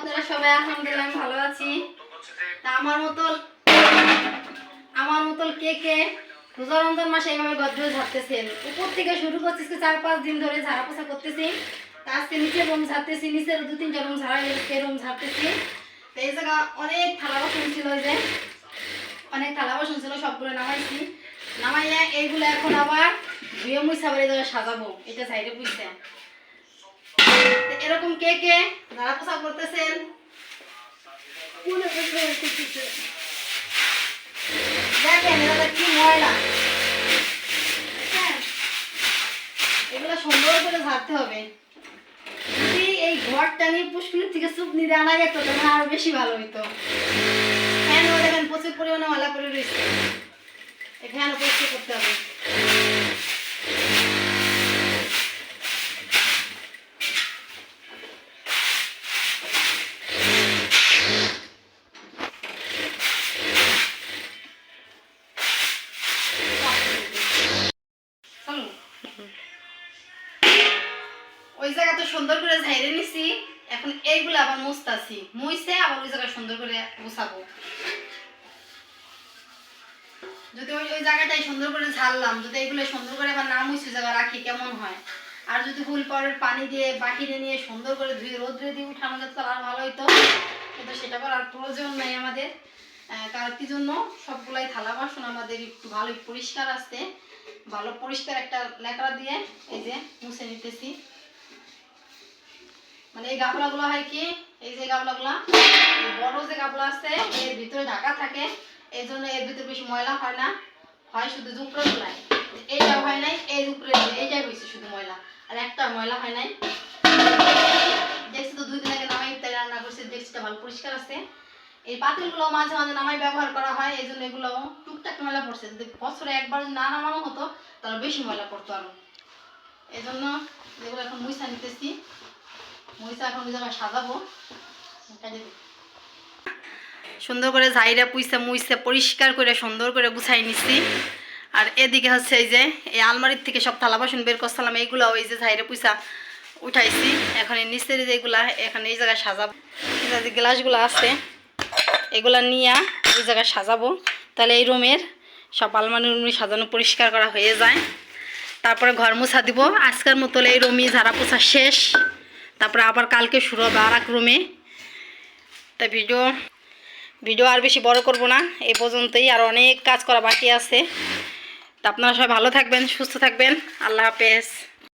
সবাই আলহামদুলিল্লাহ ভালো আছি। তা আমার মতন আমার মতন কে কে? রোজা রমজান মাসে এইভাবে গদ্র ঝাড়তেছেন। উপর থেকে শুরু করতেছি চার পাঁচ দিন ধরে ঝাড়া পোছা করতেছি। তা আজকে নিচে রুম ঝাড়তেছি নিচের দু তিনটা রুম ঝাড়া গেছে রুম ঝাড়তেছি। তো এই জায়গা অনেক থালা বাসন ছিল যে। অনেক থালা বাসন ছিল, সবগুলো নামাইছি। নামাইয়া এইগুলো এখন আবার ধুয়ে আবার এই জায়গায় সাজাবো, এটা সাইডে বুঝতে এরকম কে কে ঝাড়া পোছা করতেছেন দেখেন এগুলো কি ময়লা। হ্যাঁ। এগুলো সুন্দর করে ঝাড়তে হবে। যদি এই ঘরটা নিয়ে পুষ্কুনির থেকে সুপ নিতে আনা যেত তাহলে আরও বেশি ভালো হইতো। ফ্যান দেখেন প্রচুর পরিমাণে ময়লা করে রয়েছে। এই ফ্যান পরিষ্কার করতে হবে। ওই জায়গা তো সুন্দর করে ঝাইরে নিছি, এখন এইগুলো আবার মুছতাছি। মুইছে আবার ওই জায়গা সুন্দর করে গুছাবো। যদি ওই ওই জায়গাটাই সুন্দর করে ঝাড়লাম, যদি এগুলো সুন্দর করে আবার না মুছে জায়গা রাখি কেমন হয়? আর যদি ফুল পাউডার পানি দিয়ে বাহিরে নিয়ে সুন্দর করে ধুয়ে রোদ্রে দিয়ে উঠানো যেত আর ভালো হইতো। কিন্তু সেটা করার প্রয়োজন নাই আমাদের। কারণ কি জন্য সবগুলাই থালা বাসন আমাদের একটু ভালোই পরিষ্কার আসতে ভালো পরিষ্কার একটা লেকড়া দিয়ে এই যে মুছে নিতেছি। মানে এই গাবলাগুলো হয় কি? এই যে গাবলাগুলা বড় যে গাবলা আছে, এর ভিতরে ঢাকা থাকে, এই জন্য এর ভিতরে বেশি ময়লা হয় না। হয় শুধু জুপড়ে গুলাই এইটা হয় নাই এই এইটাই হয়েছে শুধু ময়লা। আর একটা ময়লা হয় নাই। দেখছি তো দুই দিন আগে নামাই, তাই রান্না দেখছিটা ভালো পরিষ্কার আছে। এই মাঝে মাঝে নামাই ব্যবহার করা হয়, এই জন্য এগুলো টুকটাক ময়লা পড়ছে। বছরে একবার না নামানো হতো, তাহলে বেশি ময়লা পড়তো আরও। এই জন্য এগুলো এখন মুইসা নিতেছি। সুন্দর করে ঝাইরা পুইসা মুইসা পরিষ্কার করে সুন্দর করে গুছাই নিছি। আর এদিকে হচ্ছে এই যে, এই আলমারির থেকে সব থালা বাসন বের করছিলাম এইগুলা ওই যে ঝাইরে পুইসা উঠাইছি। এখন এই নিচের যেগুলা এখানে এই জায়গায় সাজাবো। যে গ্লাসগুলো আছে, এগুলা নিয়ে ওই জায়গায় সাজাবো। তাহলে এই রুমের সব আলমারি রুমি সাজানো পরিষ্কার করা হয়ে যায়। তারপরে ঘর মোছা দিব। আজকের মতো এই রুমি ঝাড়া পোছা শেষ। তারপরে আবার কালকে শুরু হবে আর এক রুমে তা ভিডিও ভিডিও আর বেশি বড় করব না, এ পর্যন্তই। আর অনেক কাজ করা বাকি আছে। তা আপনারা সবাই ভালো থাকবেন, সুস্থ থাকবেন। আল্লাহ হাফেজ।